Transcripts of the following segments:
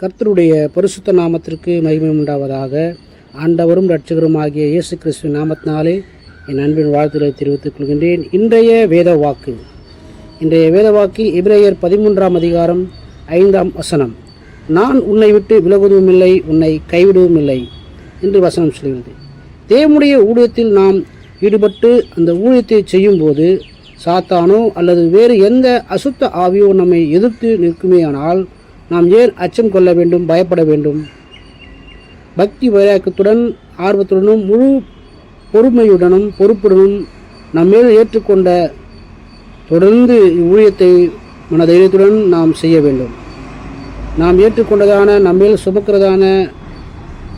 கர்த்தருடைய பரிசுத்த நாமத்திற்கு மகிமை உண்டாவதாக. ஆண்டவரும் ரட்சகரும் ஆகிய இயேசு கிறிஸ்துவின் நாமத்தினாலே என் அன்பின் வாழ்த்துக்களை தெரிவித்துக் கொள்கின்றேன். இன்றைய வேத வாக்கு. இன்றைய வேத வாக்கு எபிரேயர் பதிமூன்றாம் அதிகாரம் ஐந்தாம் வசனம். நான் உன்னை விட்டு விலகுவதும் இல்லை உன்னை கைவிடுவதும் இல்லை என்று வசனம் சொல்கிறது. தேவனுடைய ஊழியத்தில் நாம் ஈடுபட்டு அந்த ஊழியத்தை செய்யும்போது சாத்தானோ அல்லது வேறு எந்த அசுத்த ஆவியோ நம்மை எதிர்த்து நிற்குமேயானால் நாம் ஏன் அச்சம் கொள்ள வேண்டும் பயப்பட வேண்டும்? பக்தி வைராக்கத்துடன் ஆர்வத்துடனும் முழு பொறுமையுடனும் பொறுப்புடனும் நம்மேல் ஏற்றுக்கொண்ட தொடர்ந்து இவ்வூழியத்தை மனதைரியத்துடன் நாம் செய்ய வேண்டும். நாம் ஏற்றுக்கொண்டதான நம்மேல் சுமக்கிறதான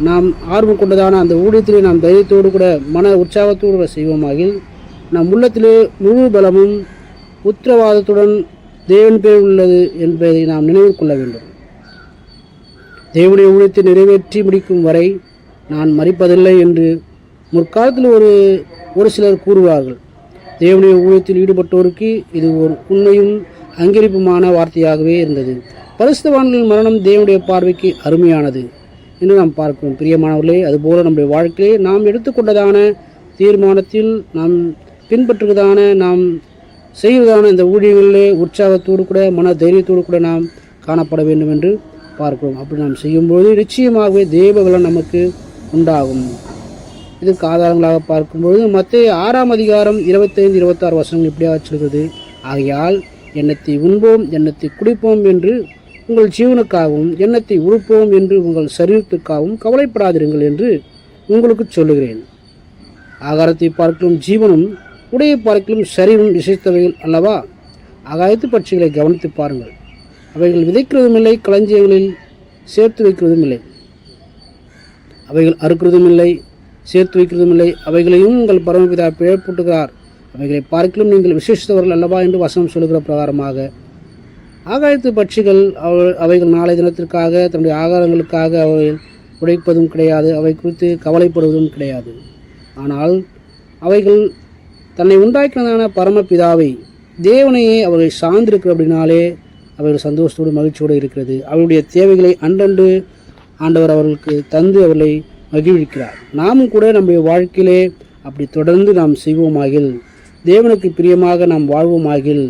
நாம் ஆர்வம் கொண்டதான அந்த ஊழியத்திலே நாம் தைரியத்தோடு கூட மன உற்சாகத்தோடு கூட செய்வோமாகில் நம் உள்ளத்திலே முழு பலமும் உத்தரவாதத்துடன் தேவன் பேர் உள்ளது என்பதை நாம் நினைவில் கொள்ள வேண்டும். தேவனுடைய ஊழியத்தை நிறைவேற்றி முடிக்கும் வரை நான் மறிப்பதில்லை என்று முற்காலத்தில் ஒரு ஒரு சிலர் கூறுவார்கள். தேவனுடைய ஊழியத்தில் ஈடுபட்டோருக்கு இது ஒரு உண்மையும் அங்கீகரிப்புமான வார்த்தையாகவே இருந்தது. பரிசுத்தவான்களின் மரணம் தேவனுடைய பார்வைக்கு அருமையானது என்று நாம் பார்க்கிறோம். பிரியமானவர்களே அதுபோல நம்முடைய வாழ்க்கையை நாம் எடுத்துக்கொண்டதான தீர்மானத்தில் நாம் பின்பற்றுவதான நாம் செய்வதான இந்த ஊழியங்களிலே உற்சாகத்தோடு கூட மன தைரியத்தோடு கூட நாம் காணப்பட வேண்டும் என்று பார்க்கிறோம். அப்படி நாம் செய்யும்போது நிச்சயமாகவே தேவபலம் நமக்கு உண்டாகும். இதுக்கு ஆதாரங்களாக பார்க்கும்பொழுது மத்திய ஆறாம் அதிகாரம் இருபத்தைந்து இருபத்தாறு வசனங்கள் இப்படியாக வச்சிருக்கிறது ஆகையால் எண்ணத்தை உண்போம் எண்ணத்தை குடிப்போம் என்று உங்கள் ஜீவனுக்காகவும் எண்ணத்தை உழுப்போம் என்று உங்கள் சரீரத்துக்காகவும் கவலைப்படாதிருங்கள் என்று உங்களுக்கு சொல்லுகிறேன். ஆகாரத்தை பார்க்கும் ஜீவனும் உடையை பார்க்கலும் சரிவும் இசைத்தவைகள் அல்லவா? ஆகாயத்து பட்சிகளை கவனித்து பாருங்கள். அவைகள் விதைக்கிறதும் இல்லை களஞ்சியங்களில் சேர்த்து வைக்கிறதும் இல்லை அவைகள் அறுக்கிறதும் இல்லை சேர்த்து வைக்கிறதும் இல்லை அவைகளையும் உங்கள் பரமபிதா பிழைப்பூட்டுகிறார் அவைகளை பார்க்கலும் நீங்கள் விசேஷித்தவர்கள் அல்லவா என்று வசனம் சொல்லுகிற பிரகாரமாக. ஆகாயத்து பட்சிகள் அவள் அவைகள் நாளை தினத்திற்காக தன்னுடைய ஆகாரங்களுக்காக அவைகள் உழைப்பதும் கிடையாது. அவை குறித்து கவலைப்படுவதும் கிடையாது. ஆனால் அவைகள் தன்னை உண்டாக்கினதான பரமபிதாவை தேவனையே அவர்கள் சார்ந்திருக்கிற அப்படின்னாலே அவர்கள் சந்தோஷத்தோடு மகிழ்ச்சியோடு இருக்கிறது. அவருடைய தேவைகளை அன்றன்று ஆண்டவர் அவர்களுக்கு தந்து அவர்களை மகிழ்விக்கிறார். நாமும் கூட நம்முடைய வாழ்க்கையிலே அப்படி தொடர்ந்து நாம் செய்வோமாகில் தேவனுக்கு பிரியமாக நாம் வாழ்வோமாகில்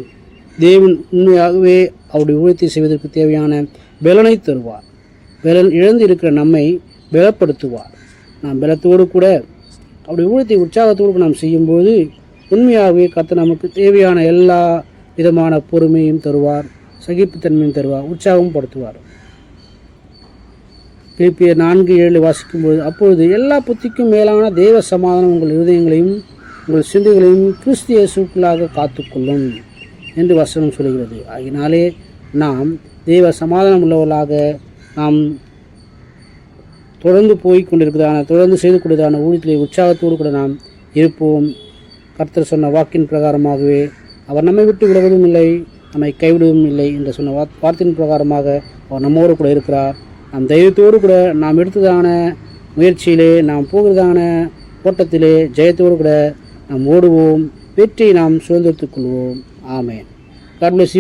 தேவன் உண்மையாகவே அவருடைய ஊழியத்தை செய்வதற்கு தேவையான பலனை தருவார். பலன் இழந்து இருக்கிற நம்மை பலப்படுத்துவார். நாம் பலத்தோடு கூட அவருடைய ஊழியத்தை உற்சாகத்தோடு நாம் செய்யும்போது உண்மையாகவே கர்த்தர் நமக்கு தேவையான எல்லா விதமான பொறுமையும் தருவார் சகிப்புத்தன்மையும் தருவார் உற்சாகமும் படுத்துவார். பிலிப்பியர் நான்கு ஏழு வாசிக்கும்போது அப்பொழுது எல்லா புத்திக்கும் மேலான தேவ சமாதானம் உங்கள் இருதயங்களையும் உங்கள் சிந்தைகளையும் கிறிஸ்து இயேசுக்குள்ளாக காத்துக்கொள்ளும் என்று வசனம் சொல்கிறது ஆகினாலே நாம் தெய்வ சமாதானம் உள்ளவர்களாக நாம் தொடர்ந்து போய் கொண்டிருக்கிறதான தொடர்ந்து செய்து கொண்டதான ஊழியத்திலே உற்சாகத்தோடு கூட நாம் இருப்போம். கர்த்தர் சொன்ன வாக்கின் பிரகாரமாகவே அவர் நம்மை விட்டு விடுவதும் இல்லை நம்மை கைவிடுவதும் இல்லை என்று சொன்ன வா வார்த்தையின் பிரகாரமாக அவர் நம்மோடு கூட இருக்கிறார். நம் தைரியத்தோடு கூட நாம் எடுத்ததான முயற்சியிலே நாம் போகிறதான ஓட்டத்திலே ஜெயத்தோடு கூட நாம் ஓடுவோம். வெற்றியை நாம் சுதந்திரத்துக் கொள்வோம். ஆமேன். God bless